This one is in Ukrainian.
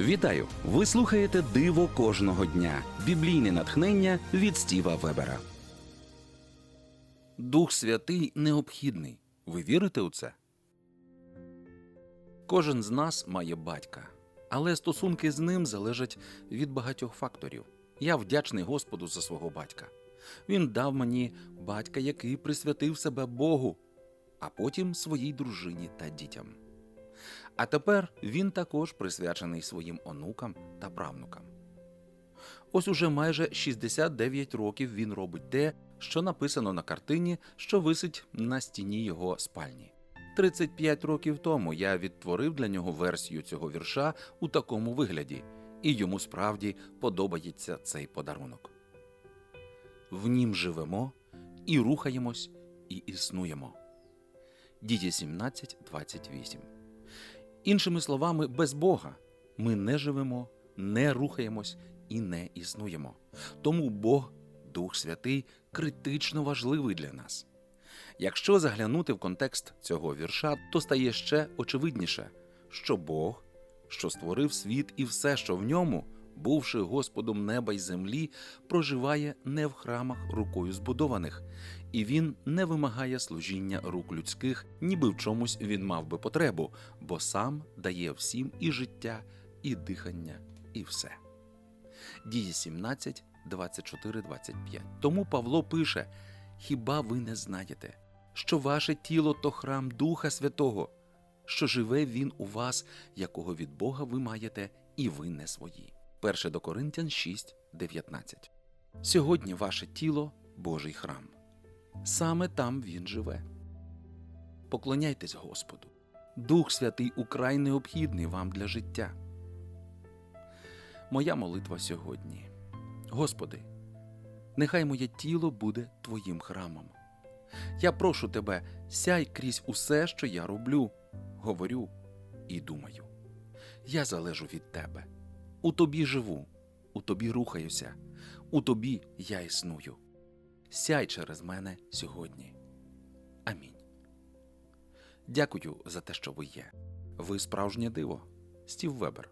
Вітаю! Ви слухаєте Диво кожного дня. Біблійне натхнення від Стіва Вебера. Дух Святий необхідний. Ви вірите у це? Кожен з нас має батька, але стосунки з ним залежать від багатьох факторів. Я вдячний Господу за свого батька. Він дав мені батька, який присвятив себе Богу, а потім своїй дружині та дітям. А тепер він також присвячений своїм онукам та правнукам. Ось уже майже 69 років він робить те, що написано на картині, що висить на стіні його спальні. 35 років тому я відтворив для нього версію цього вірша у такому вигляді, і йому справді подобається цей подарунок. В нім живемо і рухаємось, і існуємо. Діті 17, 28. Іншими словами, без Бога ми не живемо, не рухаємось і не існуємо. Тому Бог, Дух Святий, критично важливий для нас. Якщо заглянути в контекст цього вірша, то стає ще очевидніше, що Бог, що створив світ і все, що в ньому, бувши Господом неба й землі, проживає не в храмах рукою збудованих, і він не вимагає служіння рук людських, ніби в чомусь він мав би потребу, бо сам дає всім і життя, і дихання, і все. Дії 17, 24, 25. Тому Павло пише: Хіба ви не знаєте, що ваше тіло то храм Духа Святого, що живе він у вас, якого від Бога ви маєте, і ви не свої. 1 до Коринтян 6, 19. Сьогодні ваше тіло Божий храм. Саме там він живе. Поклоняйтесь Господу. Дух Святий украй необхідний вам для життя. Моя молитва сьогодні. Господи, нехай моє тіло буде Твоїм храмом. Я прошу Тебе, сяй крізь усе, що я роблю, говорю і думаю. Я залежу від Тебе. У Тобі живу, у Тобі рухаюся, у Тобі я існую. Сяй через мене сьогодні. Амінь. Дякую за те, що ви є. Ви справжнє диво. Стів Вебер.